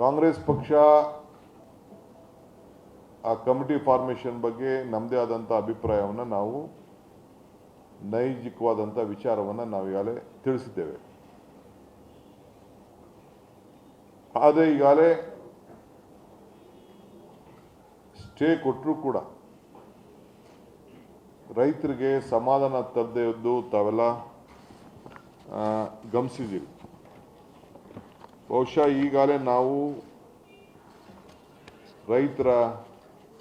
ಕಾಂಗ್ರೆಸ್ ಪಕ್ಷ ಆ committee formation ಬಗ್ಗೆ ನಮ್ಮದೇ ಆದಂಥ ಅಭಿಪ್ರಾಯವನ್ನು ನಾವು ನೈಜಿಕವಾದಂಥ ವಿಚಾರವನ್ನು ನಾವು ಈಗಾಗಲೇ ತಿಳಿಸಿದ್ದೇವೆ. ಆದರೆ ಈಗಾಗಲೇ ಸ್ಟೇ ಕೊಟ್ಟರೂ ಕೂಡ ರೈತರಿಗೆ ಸಮಾಧಾನ ತರದೇ ಇದ್ದು ತಾವೆಲ್ಲ ಗಮನಿಸಿದ್ದೀವಿ ಬಹುಶಃ ಈಗಾಗಲೇ ನಾವು ರೈತರ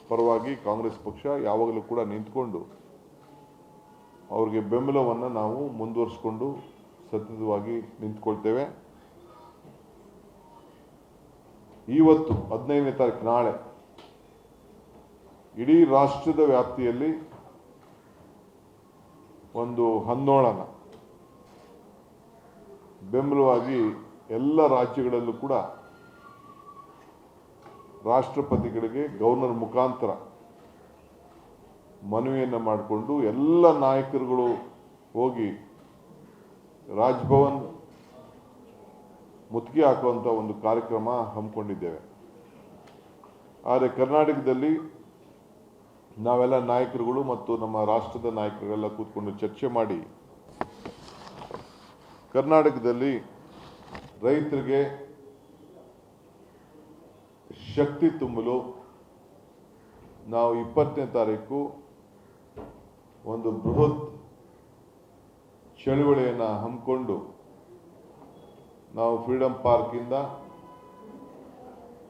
ಪರವಾಗಿ ಕಾಂಗ್ರೆಸ್ ಪಕ್ಷ ಯಾವಾಗಲೂ ಕೂಡ ನಿಂತ್ಕೊಂಡು ಅವ್ರಿಗೆ ಬೆಂಬಲವನ್ನು ನಾವು ಮುಂದುವರಿಸ್ಕೊಂಡು ಸತತವಾಗಿ ನಿಂತ್ಕೊಳ್ತೇವೆ. ಇವತ್ತು ಹದಿನೈದನೇ ತಾರೀಕು ನಾಳೆ ಇಡೀ ರಾಷ್ಟ್ರದ ವ್ಯಾಪ್ತಿಯಲ್ಲಿ ಒಂದು ಹನ್ನೋಳನ ಬೆಂಬಲವಾಗಿ ಎಲ್ಲ ರಾಜ್ಯಗಳಲ್ಲೂ ಕೂಡ ರಾಷ್ಟ್ರಪತಿಗಳಿಗೆ ಗವರ್ನರ್ ಮುಖಾಂತರ ಮನವಿಯನ್ನು ಮಾಡಿಕೊಂಡು ಎಲ್ಲ ನಾಯಕರುಗಳು ಹೋಗಿ ರಾಜ್ಭವನ್ ಮುತ್ತಿಗೆ ಹಾಕುವಂಥ ಒಂದು ಕಾರ್ಯಕ್ರಮ ಹಮ್ಮಿಕೊಂಡಿದ್ದೇವೆ. ಆದರೆ ಕರ್ನಾಟಕದಲ್ಲಿ ನಾವೆಲ್ಲ ನಾಯಕರುಗಳು ಮತ್ತು ನಮ್ಮ ರಾಷ್ಟ್ರದ ನಾಯಕರೆಲ್ಲ ಕೂತ್ಕೊಂಡು ಚರ್ಚೆ ಮಾಡಿ ಕರ್ನಾಟಕದಲ್ಲಿ ರೈತರಿಗೆ ಶಕ್ತಿ ತುಂಬಲು ನಾವು ಇಪ್ಪತ್ತನೇ ತಾರೀಕು ಒಂದು ಬೃಹತ್ ಚಳುವಳಿಯನ್ನು ಹಮ್ಮಿಕೊಂಡು ನಾವು ಫ್ರೀಡಂ ಪಾರ್ಕಿಂದ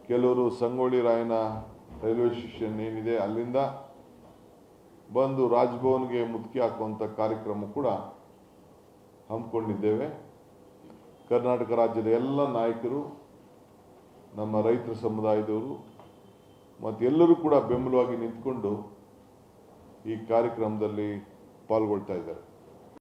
ಕೆಲವರು ಸಂಗೊಳ್ಳಿ ರಾಯನ ರೈಲ್ವೆ ಸ್ಟೇಷನ್ ಏನಿದೆ ಅಲ್ಲಿಂದ ಬಂದು ರಾಜ್ಭವನ್ಗೆ ಮುದುಕಿ ಹಾಕುವಂಥ ಕಾರ್ಯಕ್ರಮ ಕೂಡ ಹಮ್ಮಿಕೊಂಡಿದ್ದೇವೆ. ಕರ್ನಾಟಕ ರಾಜ್ಯದ ಎಲ್ಲ ನಾಯಕರು, ನಮ್ಮ ರೈತರ ಸಮುದಾಯದವರು ಮತ್ತು ಎಲ್ಲರೂ ಕೂಡ ಬೆಂಬಲವಾಗಿ ನಿಂತ್ಕೊಂಡು ಈ ಕಾರ್ಯಕ್ರಮದಲ್ಲಿ ಪಾಲ್ಗೊಳ್ತಾ ಇದ್ದಾರೆ.